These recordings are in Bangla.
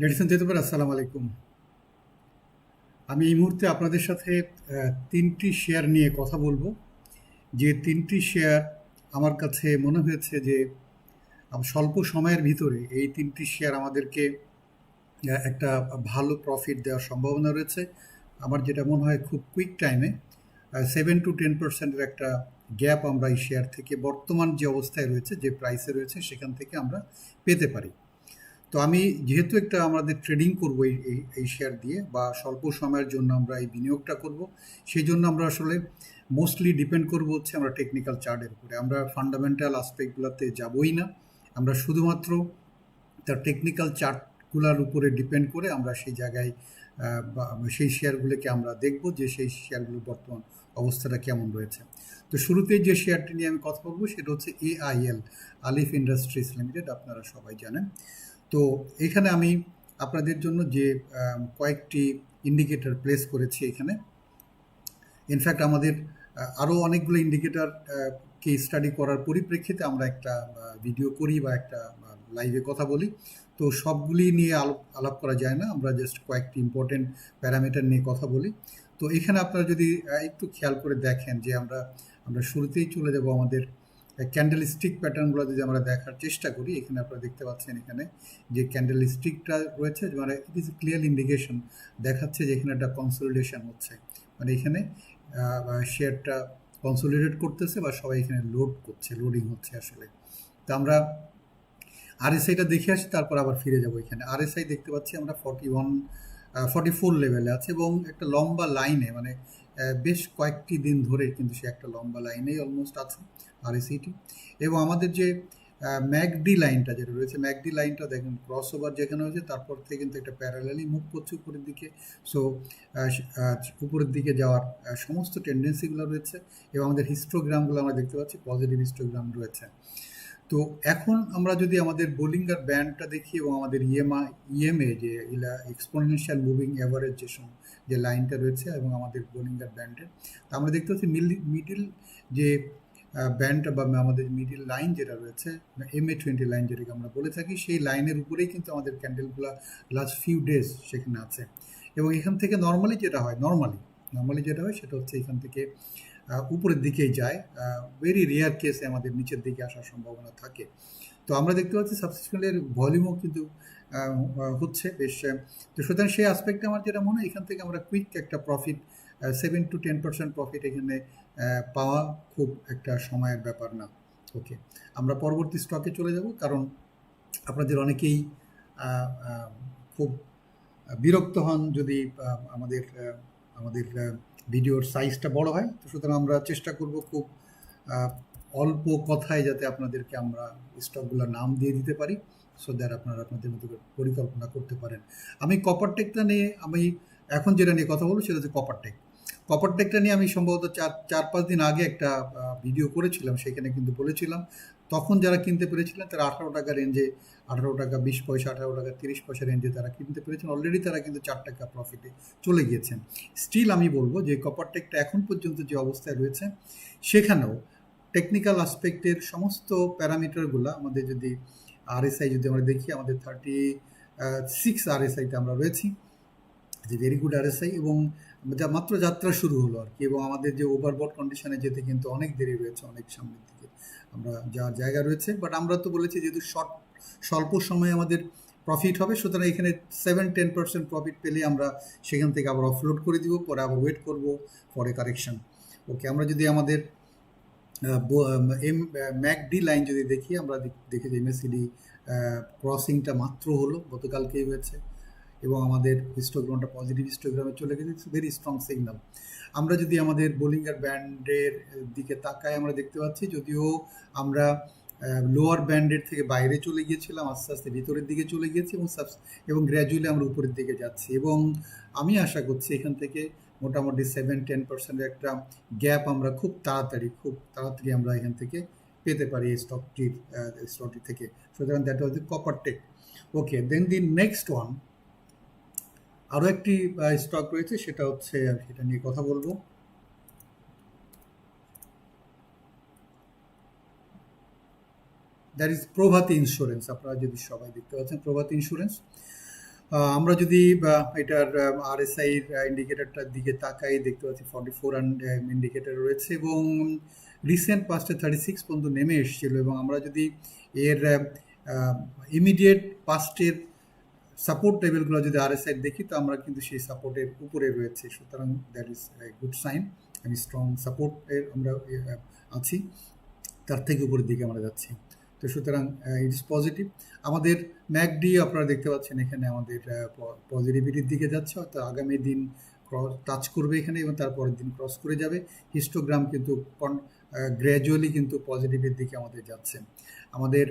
লেডিস অ্যান্ড জেন্টলম্যান, আসসালামু আলাইকুম। আমি এই মুহূর্তে আপনাদের সাথে তিনটি শেয়ার নিয়ে কথা বলব। যে তিনটি শেয়ার আমার কাছে মনে হয়েছে যে স্বল্প সময়ের ভিতরে এই তিনটি শেয়ার আমাদেরকে একটা ভালো প্রফিট দেওয়ার সম্ভাবনা রয়েছে। আমার যেটা মনে হয় খুব কুইক টাইমে সেভেন টু টেন পার্সেন্টের একটা গ্যাপ আমরা এই শেয়ার থেকে বর্তমান যে অবস্থায় রয়েছে, যে প্রাইসে রয়েছে, সেখান থেকে আমরা পেতে পারি। তো আমি যেহেতু একটা আমাদের ট্রেডিং করব এই, এই- শেয়ার দিয়ে বা স্বল্প সময়ের জন্য আমরা এই বিনিয়োগটা করব সেই জন্য আমরা আসলে মোস্টলি ডিপেন্ড করব হচ্ছে আমরা টেকনিক্যাল চার্টের উপরে। আমরা ফান্ডামেন্টাল আসপেক্টগুলোতে যাবই না। আমরা শুধুমাত্র তার টেকনিক্যাল চার্টগুলোর উপরে ডিপেন্ড করে আমরা সেই জায়গায় বা সেই শেয়ারগুলোকে আমরা দেখব যে সেই শেয়ারগুলোর বর্তমান অবস্থাটা কেমন রয়েছে। তো শুরুতেই যে শেয়ারটি নিয়ে আমি কথা বলব সেটা হচ্ছে এআইএল আলিফ ইন্ডাস্ট্রিজ লিমিটেড আপনারা সবাই জানেন। তো এখানে আমি আপনাদের জন্য যে কয়েকটি ইন্ডিকেটর প্লেস করেছি এখানে। ইনফ্যাক্ট আমাদের আরও অনেকগুলো ইন্ডিকেটর কে স্টাডি করার পরিপ্রেক্ষিতে আমরা একটা ভিডিও করি বা একটা লাইভে কথা বলি। তো সবগুলি নিয়ে আলাপ আলাপ করা যায় না, আমরা জাস্ট কয়েকটি ইম্পর্টেন্ট প্যারামিটার নিয়ে কথা বলি। তো এখানে আপনারা যদি একটু খেয়াল করে দেখেন যে আমরা আমরা শুরুতেই চলে যাব আমাদের ক্যান্ডেল স্টিক প্যাটার্নগুলো যদি আমরা দেখার চেষ্টা করি, এখানে আপনারা দেখতে পাচ্ছেন এখানে যে ক্যান্ডেল স্টিকটা রয়েছে মানে ইট ইজ ক্লিয়ার ইন্ডিকেশন দেখাচ্ছে যে এখানে একটা কনসোলিডেশন হচ্ছে। মানে এখানে শেয়ারটা কনসলিডেট করতেছে বা সবাই এখানে লোড করছে লোডিং হচ্ছে আসলে। তো আমরা আরএসআইটা দেখে আসি, তারপর আবার ফিরে যাব এখানে। আরএসআই দেখতে পাচ্ছি আমরা ফর্টি ওয়ান ফর্টি ফোর লেভেলে আছে এবং একটা লম্বা লাইনে মানে বেশ কয়েকটি দিন ধরে কিন্তু সে একটা লম্বা লাইনেই অলমোস্ট আছে আরএসআইটি এবং আমাদের যে ম্যাকডি লাইনটা যেটা রয়েছে, ম্যাকডি লাইনটা দেখেন ক্রস ওভার যেখানে হয়েছে, তারপর থেকে কিন্তু একটা প্যারালালি মুভ করছে উপরের দিকে। সো উপরের দিকে যাওয়ার সমস্ত টেন্ডেন্সিগুলো রয়েছে এবং আমাদের হিস্টোগ্রামগুলো আমরা দেখতে পাচ্ছি পজিটিভ হিস্টোগ্রাম রয়েছে। তো এখন আমরা যদি আমাদের বোলিঙ্গার ব্যান্ডটা দেখি এবং আমাদের ইএমআই ইএমএ যে ইলা এক্সপোনেনশিয়াল মুভিং অ্যাভারেজ যে যে লাইনটা রয়েছে এবং আমাদের বোলিঙ্গার ব্যান্ডের তা আমরা দেখতে পাচ্ছি মিডিল যে ব্যান্ডটা বা আমাদের মিডিল লাইন যেটা রয়েছে এম এ টোয়েন্টি লাইন যেটাকে আমরা বলে থাকি, সেই লাইনের উপরেই কিন্তু আমাদের ক্যান্ডেলগুলো লাস্ট ফিউ ডেজ সেখানে আছে। এবং এখান থেকে নর্মালি যেটা হয় নর্মালি নর্মালি যেটা হয় সেটা হচ্ছে এখান থেকে উপরের দিকেই যায়। ভেরি রেয়ার কেসে আমাদের নিচের দিকে আসার সম্ভাবনা থাকে। তো আমরা দেখতে পাচ্ছি সাবস্ক্রিপশনের ভলিউমও কিন্তু হচ্ছে। বেশ তো সুতরাং সেই আসপেক্টে আমার যেটা মনে হয়, এখান থেকে আমরা কুইক একটা profit seven to ten percent profit এখানে পাওয়া খুব একটা সময়ের ব্যাপার না। ওকে আমরা পরবর্তী স্টকে চলে যাব, কারণ আপনাদের অনেকেই খুব বিরক্ত হন যদি আমাদের আমাদের ভিডিওর সাইজটা বড় হয়, তো সুতরাং আমরা চেষ্টা করব খুব অল্প কথায় যাতে আপনাদেরকে আমরা স্টকগুলোর নাম দিয়ে দিতে পারি সো দ্যার আপনারা আপনাদের মতো পরিকল্পনা করতে পারেন। আমি কপার টেকটা নিয়ে, আমি এখন যেটা নিয়ে কথা বলব, সেটা হচ্ছে কপার টেক কপার টেকটা নিয়ে আমি সম্ভবত চার চার, পাঁচ দিন আগে একটা ভিডিও করেছিলাম, সেখানে কিন্তু বলেছিলাম। তখন যারা কিনতে পেরেছিলেন, তারা আঠারো টাকা রেঞ্জে আঠারো টাকা, বিশ পয়সা, আঠারো টাকা, তিরিশ পয়সা রেঞ্জে তারা কিনতে পেরেছেন। অলরেডি তারা কিন্তু চার টাকা প্রফিটে চলে গিয়েছেন। স্টিল আমি বলব যে কপার টেকটা এখন পর্যন্ত যে অবস্থায় রয়েছে, সেখানেও টেকনিক্যাল আসপেক্টের সমস্ত প্যারামিটারগুলো আমাদের যদি আরএসআই যদি আমরা দেখি, আমাদের থার্টি সিক্স আরএসআইতে আমরা রয়েছি। যে ভেরি গুড আরএসআই এবং যা মাত্র যাত্রা শুরু হলো আর কি এবং আমাদের যে ওভারবোর্ড কন্ডিশনে যেতে কিন্তু অনেক দেরি রয়েছে অনেক সামনের দিকে আমরা যাওয়ার জায়গা রয়েছে বাট আমরা তো বলেছি যেহেতু শর্ট স্বল্প সময়ে আমাদের প্রফিট হবে, সুতরাং এখানে সেভেন টেন পার্সেন্ট প্রফিট পেলে আমরা সেখান থেকে আবার অফলোড করে দিব, পরে আবার ওয়েট করব পরে কারেকশন ওকে আমরা যদি আমাদের এম, ম্যাকডি লাইন যদি দেখি, আমরা দেখ- যে ক্রসিংটা মাত্র হলো, গতকালকেই হয়েছে। এবং আমাদের হিস্টোগ্রামটা পজিটিভ হিস্টোগ্রামে চলে গেছে ইটস ভেরি স্ট্রং সিগন্যাল আমরা যদি আমাদের বোলিংয়ের ব্যান্ডের দিকে তাকাই, আমরা দেখতে পাচ্ছি যদিও আমরা লোয়ার ব্যান্ডের থেকে বাইরে চলে গিয়েছিলাম, আস্তে আস্তে ভিতরের দিকে চলে গিয়েছি এবং এবং গ্র্যাজুয়ালি আমরা উপরের দিকে যাচ্ছি। এবং আমি আশা করছি এখান থেকে মোটামুটি সেভেন টেন পার্সেন্টের একটা গ্যাপ আমরা খুব তাড়াতাড়ি খুব তাড়াতাড়ি আমরা এখান থেকে পেতে পারি এই স্টকটির স্টকটি থেকে। সুতরাং that was the copper tech okay then the next one আরও একটি স্টক রয়েছে, সেটা হচ্ছে আমি সেটা নিয়ে কথা বলব। দ্যাট ইজ প্রভাতী ইন্স্যুরেন্স আপনারা যদি সবাই দেখতে পাচ্ছেন প্রভাতী ইন্স্যুরেন্স আমরা যদি এটার আরএসআই ইন্ডিকেটারটার দিকে তাকাই, দেখতে পাচ্ছি ফর্টি ফোর ইন্ডিকেটার রয়েছে এবং রিসেন্ট পাস্টে থার্টি সিক্স পর্যন্ত নেমে এসেছিল এবং আমরা যদি এর ইমিডিয়েট পাস্টের সাপোর্ট লেভেলগুলো যদি আরএসআই দেখি, তো আমরা কিন্তু সেই সাপোর্টের উপরে রয়েছে। সুতরাং দ্যাট ইজ গুড সাইন আমি স্ট্রং সাপোর্টের আমরা আছি। তার থেকে উপরের দিকে আমরা যাচ্ছি। তো সুতরাং ইট ইস পজিটিভ আমাদের ম্যাকডি আপনারা দেখতে পাচ্ছেন এখানে আমাদের পজিটিভিটির দিকে যাচ্ছে। হয়তো আগামী দিন ক্রস টাচ করবে এখানে এবং তারপরের দিন ক্রস করে যাবে। হিস্টোগ্রাম কিন্তু গ্র্যাজুয়ালি কিন্তু পজিটিভের দিকে আমাদের যাচ্ছে। আমাদের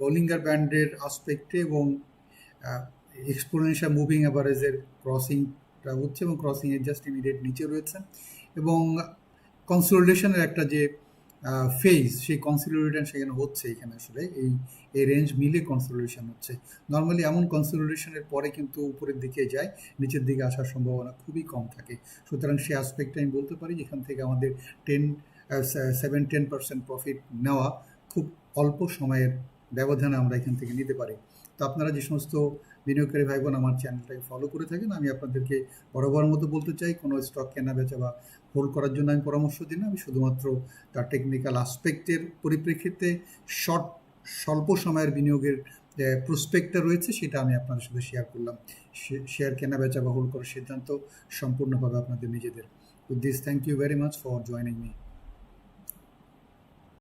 বোলিঙ্গার ব্যান্ডের আসপেক্টে এবং এক্সপোনেনশিয়াল মুভিং অ্যাভারেজের ক্রসিংটা হচ্ছে এবং ক্রসিংয়ের জাস্ট ইমিডিয়েট নিচে রয়েছে এবং কনসোলিডেশনের একটা যে ফেজ সেই কনসোলিডেশন সেখানে হচ্ছে এখানে আসলে। এই এই রেঞ্জ মিলে কনসোলিডেশন হচ্ছে। নর্মালি এমন কনসোলিডেশনের পরে কিন্তু উপরের দিকে যায়, নিচের দিকে আসার সম্ভাবনা খুবই কম থাকে। সুতরাং সেই আসপেক্টে আমি বলতে পারি যেখান থেকে আমাদের ten seven ten percent profit নেওয়া খুব অল্প সময়ের ব্যবধানে আমরা এখান থেকে নিতে পারি। তো আপনারা যে সমস্ত বিনিয়োগকারী ভাই বোন আমার চ্যানেলটাকে ফলো করে থাকেন, আমি আপনাদেরকে বরাবর মতো বলতে চাই, কোনো স্টক কেনা, বেচা বা হোল্ড করার জন্য আমি পরামর্শ দিই না। আমি শুধুমাত্র তার টেকনিক্যাল আসপেক্টের পরিপ্রেক্ষিতে শর্ট স্বল্প সময়ের বিনিয়োগের প্রসপেক্টটা রয়েছে, সেটা আমি আপনাদের সাথে শেয়ার করলাম। শেয়ার কেনা, বেচা বা হোল্ড করার সিদ্ধান্ত সম্পূর্ণভাবে আপনাদের নিজেদের। With this thank you very much for joining me